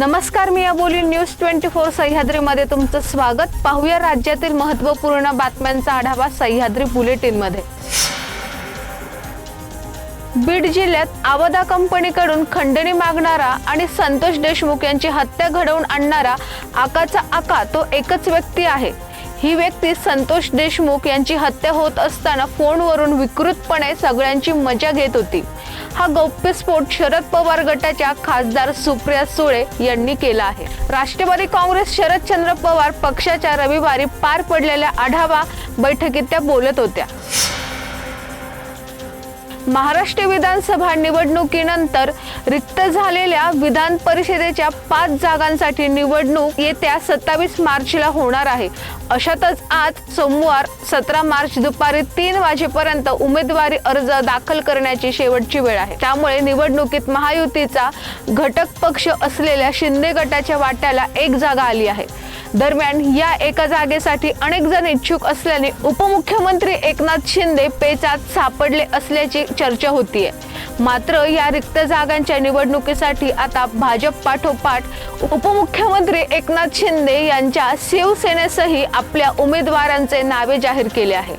नमस्कार मी अबोली news twenty four सह्याद्रीमध्ये तुमचं स्वागत. पाहूया राज्यातील महत्त्वपूर्ण बातम्यांचा आढावा सह्याद्री बुलेटिनमध्ये. बीड जिल्ह्यात आवदा कंपनीकडून खंडणी मागणारा आणि संतोष देशमुख यांची हत्या घडवून आणणारा आकाचा आका तो एकच व्यक्ती आहे. ही व्यक्ती संतोष देशमुख यांची हत्या होत असताना फोनवरून विकृतपणे सगळ्यांची मजा घेत होती. हा गौप्यस्फोट शरद पवार गटाच्या खासदार सुप्रिया सुळे यांनी केला आहे. राष्ट्रवादी काँग्रेस शरदचंद्र पवार पक्षाच्या रविवारी पार पडलेल्या आढावा बैठकीत त्या बोलत होत्या. महाराष्ट्र विधानसभा निवडणुकीनंतर रिक्त झालेल्या विधान परिषदेच्या पाच जागांसाठी निवडणूक येत्या सत्तावीस मार्चला होणार आहे. अशातच आज सोमवार सतरा मार्च दुपारी तीन वाजेपर्यंत उमेदवारी अर्ज दाखल करण्याची शेवटची वेळ आहे. त्यामुळे निवडणुकीत महायुतीचा घटक पक्ष असलेल्या शिंदे गटाच्या वाट्याला एक जागा आली आहे. दरम्यान या एका जागेसाठी अनेक जण इच्छुक असल्याने उपमुख्यमंत्री एकनाथ शिंदे पेचात सापडले असल्याची चर्चा होतीये. मात्र या रिक्त जागांच्या निवडणुकीसाठी आता भाजप पाठोपाठ उपमुख्यमंत्री एकनाथ शिंदे यांच्या शिवसेनेसही आपल्या उमेदवारांचे नावे जाहीर केले आहे.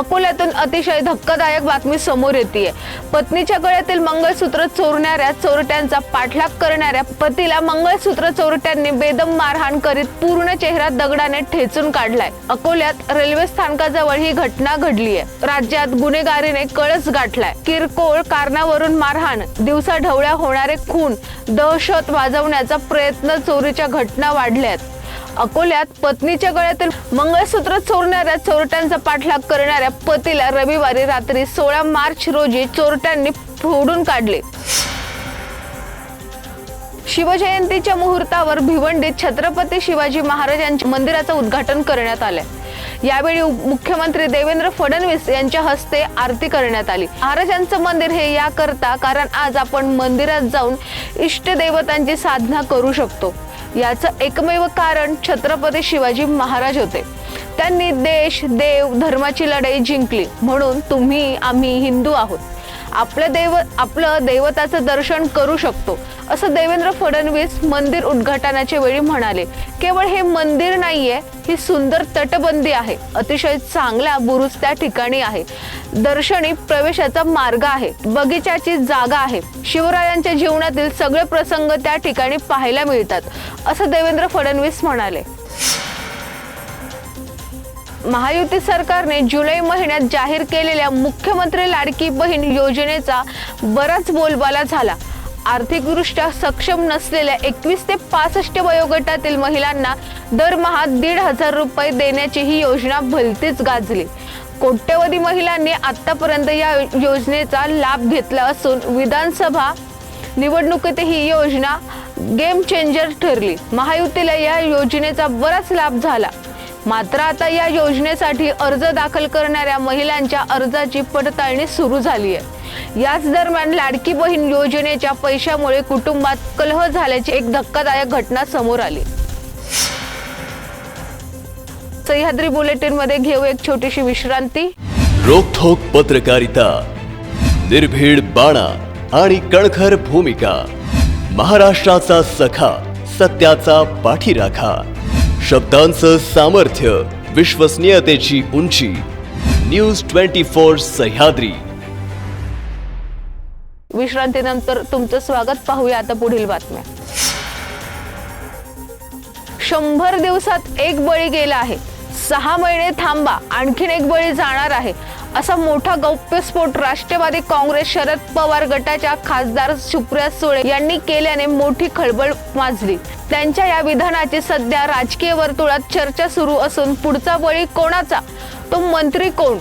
अकोल्यातून अतिशय धक्कादायक बातमी समोर येते पत्नीच्या गळ्यातील मंगळसूत्र चोरणाऱ्या चोरट्यांचा पाठलाग करणाऱ्या पतीला मंगळसूत्र चोरट्यांनी बेदम मारहाण करीत पूर्ण चेहरा दगडाने ठेचून काढलाय. अकोल्यात रेल्वे स्थानकाजवळ ही घटना घडली आहे राज्यात गुन्हेगारीने कळस गाठलाय. किरकोळ कारणावरून मारहाण दिवसा ढवळ्या होणारे खून दहशत वाजवण्याचा प्रयत्न चोरीच्या घटना वाढल्यात. अकोल्यात पत्नीच्या गळ्यातील मंगळसूत्र चोरणाऱ्या चोरट्यांचा पाठलाग करणाऱ्या पतीला रविवारी रात्री सोळा मार्च रोजी चोरट्यांनी फोडून काढले. शिवजयंतीच्या मुहूर्तावर भिवंडीत छत्रपती शिवाजी महाराजांच्या मंदिराचं उद्घाटन करण्यात आलंय. यावेळी मुख्यमंत्री देवेंद्र फडणवीस यांच्या हस्ते आरती करण्यात आली. महाराजांचं मंदिर हे याकरता कारण आज आपण मंदिरात जाऊन इष्टदेवतांची साधना करू शकतो. याचं एकमेव कारण छत्रपती शिवाजी महाराज होते. त्यांनी देश देव धर्माची लढाई जिंकली. म्हणून तुम्ही आम्ही हिंदू आहोत. आपलं देव आपलं देवताचं दर्शन करू शकतो. असं देवेंद्र फडणवीस मंदिर उद्घाटनाच्या वेळी म्हणाले केवळ हे मंदिर नाहीये ही सुंदर तटबंदी आहे. अतिशय चांगला बुरुज त्या ठिकाणी आहे. दर्शनी प्रवेशाचा मार्ग आहे. बगीचाची जागा आहे. शिवरायांच्या जीवनातील सगळे प्रसंग त्या ठिकाणी पाहायला मिळतात. असं देवेंद्र फडणवीस म्हणाले. महायुती सरकारने जुलै महिन्यात जाहीर केलेल्या मुख्यमंत्री लाडकी बहीण योजनेचा बराच बोलबाला झाला. आर्थिकदृष्ट्या सक्षम नसलेल्या एकवीस ते पासष्ट वयोगटातील महिलांना दरमहा दीड हजार रुपये देण्याची ही योजना भलतीच गाजली. कोट्यवधी महिलांनी आतापर्यंत या योजनेचा लाभ घेतला असून विधानसभा निवडणुकीत ही योजना गेम चेंजर ठरली. महायुतीला या योजनेचा बराच लाभ झाला. मात्र आता या योजनेसाठी अर्ज दाखल करणाऱ्या महिलांच्या अर्जाची पडताळणी सुरू झाली आहे याच दरम्यान लाडकी बहीण योजनेच्या पैशामुळे कुटुंबात कलह झाल्याची एक धक्कादायक घटना समोर आली. सह्याद्री बुलेटिनमध्ये घेऊ एक छोटीशी विश्रांती. रोखोक पत्रकारिता निर्भीड बाणा आणि कणखर भूमिका महाराष्ट्राचा सखा सत्याचा पाठीराखा. शब्दांचं सामर्थ्य विश्वसनीयतेची उंची. News twenty four Sahyadri. विश्रांतीनंतर तुमचं स्वागत पाहूया आता पुढील बातम्या. शंभर दिवसात एक बळी गेला आहे. सहा महिने थांबा आणखीन एक बळी जाणार आहे. असा मोठा गौप्यस्फोट राष्ट्रवादी काँग्रेस शरद पवार गटाच्या खासदार सुप्रिया सुळे यांनी केल्याने मोठी खळबळ माजली. त्यांच्या या विधानाची सध्या राजकीय वर्तुळात चर्चा सुरू असून पुढचा बळी कोणाचा? तो मंत्री कोण?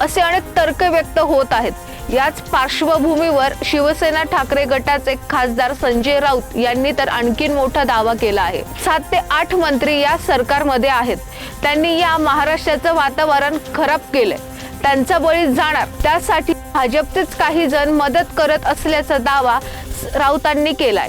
असे अनेक तर्क व्यक्त होत आहेत. याच पार्श्वभूमीवर शिवसेना ठाकरे गटाचे खासदार संजय राऊत यांनी तर आणखीन मोठा दावा केला आहे. सात ते आठ मंत्री या सरकारमध्ये आहेत. त्यांनी या महाराष्ट्राचं वातावरण खराब केलंय. त्यांचा बळी जाणार. त्यासाठी भाजपचेच काही जण मदत करत असल्याचा दावा राऊतांनी केलाय.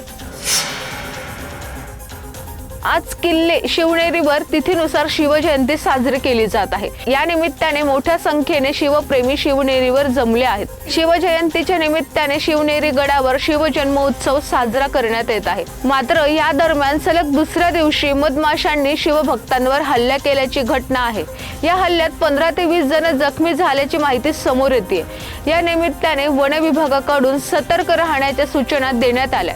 आज किल्ले शिवनेरीवर तिथीनुसार शिवजयंती साजरी केली जात आहे. या निमित्ताने मोठ्या संख्येने शिवप्रेमी शिवनेरीवर जमले आहेत. शिवजयंतीच्या निमित्ताने शिवनेरी गडावर शिवजन्मोत्सव साजरा करण्यात येत आहे. मात्र या दरम्यान सलग दुसऱ्या दिवशी मधमाशांनी शिवभक्तांवर हल्ला केल्याची घटना आहे. या हल्ल्यात पंधरा ते वीस जण जखमी झाल्याची माहिती समोर येते या निमित्ताने वन विभागाकडून सतर्क राहण्याच्या सूचना देण्यात आल्या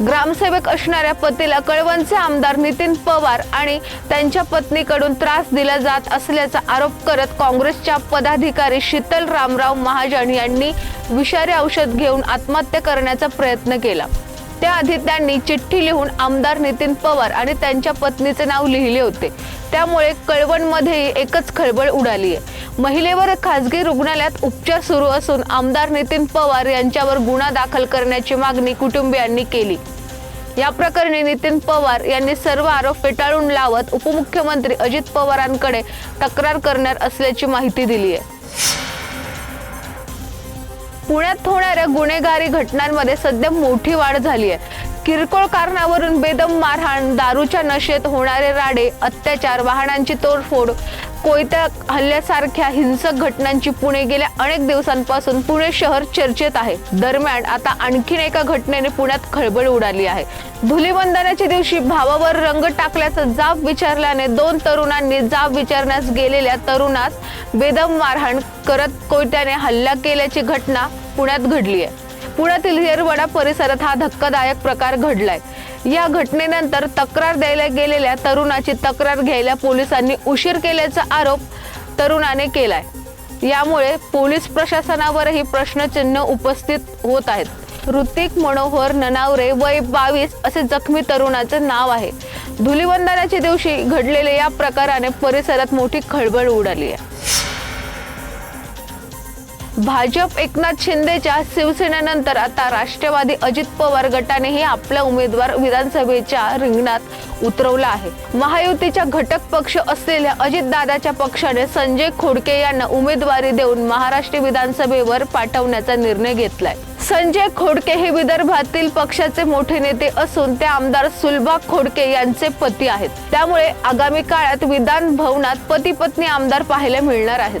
ग्रामसेवक असणाऱ्या पतीला कळवणचे आमदार नितीन पवार आणि त्यांच्या पत्नीकडून त्रास दिला जात असल्याचा आरोप करत काँग्रेसच्या पदाधिकारी शीतल रामराव महाजन यांनी विषारी औषध घेऊन आत्महत्या करण्याचा प्रयत्न केला. त्याआधी त्यांनी चिठ्ठी लिहून आमदार नितीन पवार आणि त्यांच्या पत्नीचे नाव लिहिले होते. त्यामुळे कळवणमध्येही एकच खळबळ उडाली आहे. महिलेवर खासगी रुग्णालयात उपचार सुरू असून आमदार नितीन पवार यांच्यावर गुन्हा दाखल करण्याची मागणी कुटुंबियांनी केली. या प्रकरणी नितीन पवार यांनी सर्व आरोप फेटाळून लावत उपमुख्यमंत्री अजित पवारांकडे तक्रार करणार असल्याची माहिती दिली आहे. पुण्यात होणाऱ्या गुन्हेगारी घटनांमध्ये सध्या मोठी वाढ झाली आहे. किरकोळ कारणावरून बेदम मारहाण दारूच्या नशेत होणारे राडे अत्याचार वाहनांची तोडफोड कोयत्या हल्ल्यासारख्या हिंसक घटनांची पुणे गेल्या अनेक दिवसांपासून पुणे शहर चर्चेत आहे. दरम्यान आता आणखीन एका घटनेने पुण्यात खळबळ उडाली आहे. धुलीवंदनाच्या दिवशी भावावर रंग टाकल्याचा जाब विचारल्याने दोन तरुणांनी जाब विचारण्यास गेलेल्या तरुणास बेदम मारहाण करत कोयत्याने हल्ला केल्याची घटना पुण्यात घडली आहे पुण्यातील हिरवडा परिसरात हा धक्कादायक प्रकार घडलाय. या घटनेनंतर तक्रार द्यायला गेलेल्या तरुणाची तक्रार घ्यायला पोलिसांनी उशीर केल्याचा आरोप तरुणाने केलाय. यामुळे पोलीस प्रशासनावरही प्रश्नचिन्ह उपस्थित होत आहेत. ऋतिक मनोहर ननावरे वय बावीस असे जखमी तरुणाचे नाव आहे. धुलीवंदनाच्या दिवशी घडलेल्या या प्रकाराने परिसरात मोठी खळबळ उडाली आहे. भाजप एकनाथ शिंदेच्या शिवसेनेनंतर आता राष्ट्रवादी अजित पवार गटानेही आपला उमेदवार विधानसभेच्या रिंगणात उतरवला आहे. महायुतीच्या घटक पक्ष असलेल्या अजितदादाच्या पक्षाने संजय खोडके यांना उमेदवारी देऊन महाराष्ट्र विधानसभेवर पाठवण्याचा निर्णय घेतलाय. संजय खोडके हे विदर्भातील पक्षाचे मोठे नेते असून ते आमदार सुलभा खोडके यांचे पती आहेत. त्यामुळे आगामी काळात विधान भवनात पती पत्नी आमदार पाहायला मिळणार आहेत.